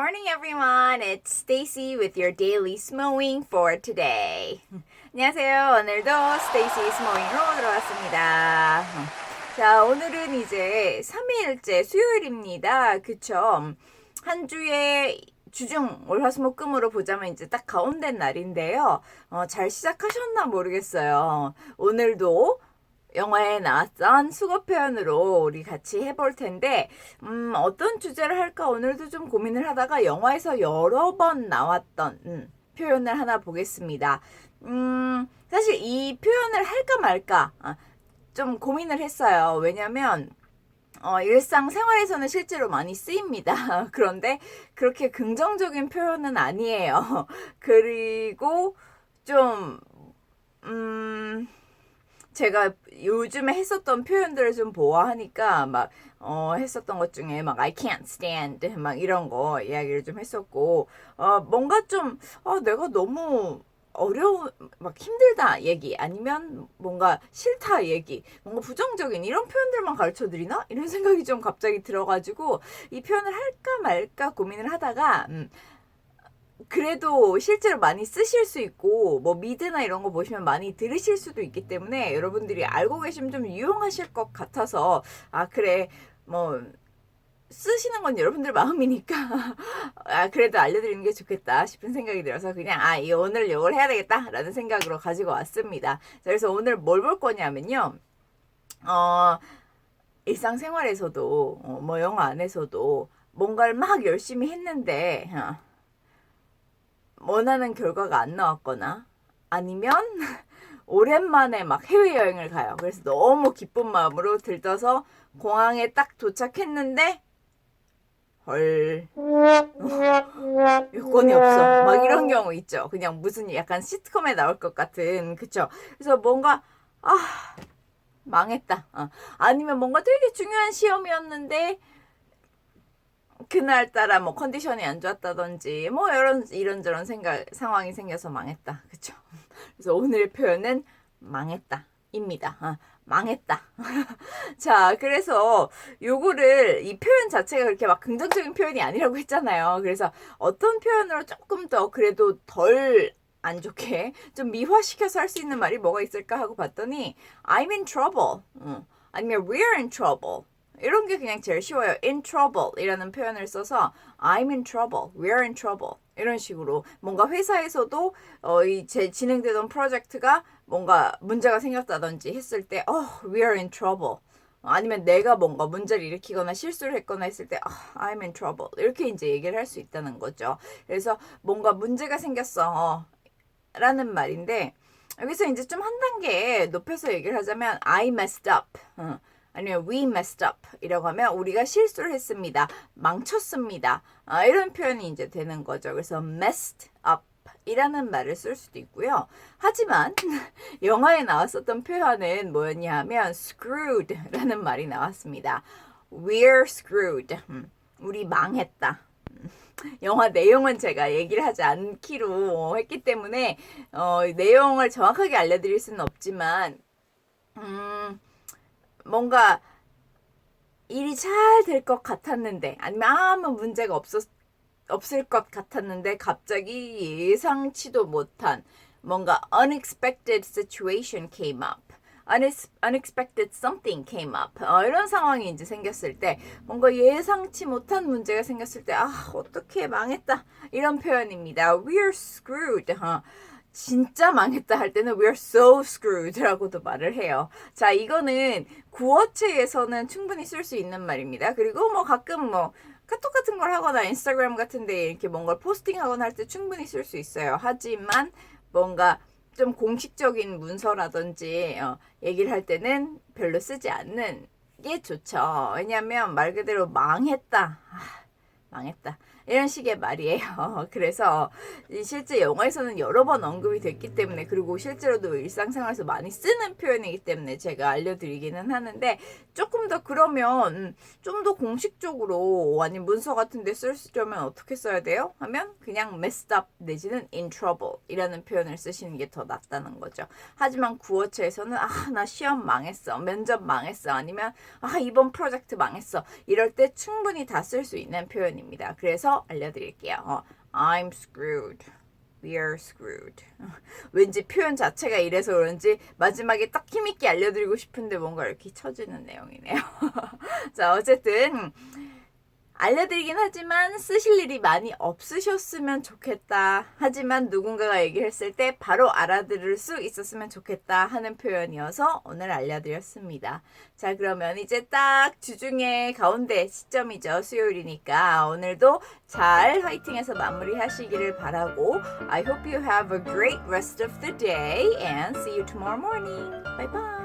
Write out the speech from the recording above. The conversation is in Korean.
morning, everyone. It's Stacy with your daily smowing for today. 안녕하세요. 오늘도 Stacy smowing으로 들어왔습니다. 자, 오늘은 이제 3일째 수요일입니다. 그쵸? 한 주에 주중 월화수목금으로 보자면 이제 딱 가운데 날인데요. 어, 잘 시작하셨나 모르겠어요. 오늘도 영화에 나왔던 수거 표현으로 우리 같이 해볼 텐데, 음, 어떤 주제를 할까 오늘도 좀 고민을 하다가 영화에서 여러 번 나왔던, 음, 표현을 하나 보겠습니다. 음, 사실 이 표현을 할까 말까, 아, 좀 고민을 했어요. 왜냐면, 어, 일상생활에서는 실제로 많이 쓰입니다. 그런데 그렇게 긍정적인 표현은 아니에요. 그리고 좀, 음, 제가 요즘에 했었던 표현들을 좀 보아하니까 막, 어, 했었던 것 중에 막 I can't stand 막 이런 거 이야기를 좀 했었고, 어, 뭔가 좀, 어, 내가 너무 어려운, 막 힘들다 얘기 아니면 뭔가 싫다 얘기, 뭔가 부정적인 이런 표현들만 가르쳐 드리나? 이런 생각이 좀 갑자기 들어가지고 이 표현을 할까 말까 고민을 하다가, 음, 그래도 실제로 많이 쓰실 수 있고 뭐 미드나 이런 거 보시면 많이 들으실 수도 있기 때문에 여러분들이 알고 계시면 좀 유용하실 것 같아서 아 그래 뭐 쓰시는 건 여러분들 마음이니까 아 그래도 알려드리는 게 좋겠다 싶은 생각이 들어서 그냥 아 이 오늘 이걸 해야 되겠다라는 생각으로 가지고 왔습니다. 자, 그래서 오늘 뭘 볼 거냐면요. 어 일상생활에서도 어, 뭐 영화 안에서도 뭔가를 막 열심히 했는데 어, 원하는 결과가 안 나왔거나 아니면 오랜만에 막 해외여행을 가요. 그래서 너무 기쁜 마음으로 들떠서 공항에 딱 도착했는데 헐 여권이 없어 막 이런 경우 있죠. 그냥 무슨 약간 시트콤에 나올 것 같은 그쵸. 그래서 뭔가 아 망했다. 어. 아니면 뭔가 되게 중요한 시험이었는데 그날 따라 뭐 컨디션이 안 좋았다든지 뭐 이런 이런저런 생각 상황이 생겨서 망했다. 그쵸? 그래서 오늘의 표현은 망했다입니다. 아, 망했다. 자 그래서 요거를 이 표현 자체가 그렇게 막 긍정적인 표현이 아니라고 했잖아요. 그래서 어떤 표현으로 조금 더 그래도 덜 안 좋게 좀 미화시켜서 할 수 있는 말이 뭐가 있을까 하고 봤더니 I'm in trouble. 음, 아니면 we're in trouble 이런 게 그냥 제일 쉬워요. in trouble 이라는 표현을 써서 I'm in trouble, we're in trouble 이런 식으로 뭔가 회사에서도 어, 이제 진행되던 프로젝트가 뭔가 문제가 생겼다든지 했을 때 어, we're in trouble 아니면 내가 뭔가 문제를 일으키거나 실수를 했거나 했을 때 아, I'm in trouble 이렇게 이제 얘기를 할 수 있다는 거죠. 그래서 뭔가 문제가 생겼어 어, 라는 말인데 여기서 이제 좀 한 단계 높여서 얘기를 하자면 I messed up 어. 아니면 we messed up 이라고 하면 우리가 실수를 했습니다. 망쳤습니다. 아, 이런 표현이 이제 되는 거죠. 그래서 messed up 이라는 말을 쓸 수도 있고요. 하지만 영화에 나왔었던 표현은 뭐였냐 하면 screwed 라는 말이 나왔습니다. We're screwed. 음, 우리 망했다. 음, 영화 내용은 제가 얘기를 하지 않기로 했기 때문에 어, 내용을 정확하게 알려드릴 수는 없지만 음, 뭔가 일이 잘 될 것 같았는데 아니면 아무 문제가 없었 없을 것 같았는데 갑자기 예상치도 못한 뭔가 unexpected situation came up. unexpected something came up. 어, 이런 상황이 이제 생겼을 때 뭔가 예상치 못한 문제가 생겼을 때 아, 어떻게 망했다. 이런 표현입니다. we're screwed. 어. 진짜 망했다 할 때는 we're so screwed라고도 말을 해요. 자, 이거는 구어체에서는 충분히 쓸 수 있는 말입니다. 그리고 뭐 가끔 뭐 카톡 같은 걸 하거나 인스타그램 같은 데 이렇게 뭔가 포스팅하거나 할 때 충분히 쓸 수 있어요. 하지만 뭔가 좀 공식적인 문서라든지 어, 얘기를 할 때는 별로 쓰지 않는 게 좋죠. 왜냐하면 말 그대로 망했다. 아, 망했다. 이런 식의 말이에요. 그래서 실제 영화에서는 여러 번 언급이 됐기 때문에 그리고 실제로도 일상생활에서 많이 쓰는 표현이기 때문에 제가 알려드리기는 하는데 조금 더 그러면 좀 더 공식적으로 아니면 문서 같은 데 쓰려면 어떻게 써야 돼요? 하면 그냥 messed up 내지는 in trouble 이라는 표현을 쓰시는 게 더 낫다는 거죠. 하지만 구어체에서는 아 나 시험 망했어 면접 망했어 아니면 아 이번 프로젝트 망했어 이럴 때 충분히 다 쓸 수 있는 표현입니다. 그래서 알려드릴게요. 어, I'm screwed. We are screwed. 왠지 표현 자체가 이래서 그런지 마지막에 딱 힘있게 알려드리고 싶은데 뭔가 이렇게 쳐지는 내용이네요. 자, 어쨌든 알려드리긴 하지만 쓰실 일이 많이 없으셨으면 좋겠다. 하지만 누군가가 얘기했을 때 바로 알아들을 수 있었으면 좋겠다 하는 표현이어서 오늘 알려드렸습니다. 자, 그러면 이제 딱 주중에 가운데 시점이죠. 수요일이니까 오늘도 잘 화이팅해서 마무리하시기를 바라고 I hope you have a great rest of the day and see you tomorrow morning. Bye bye.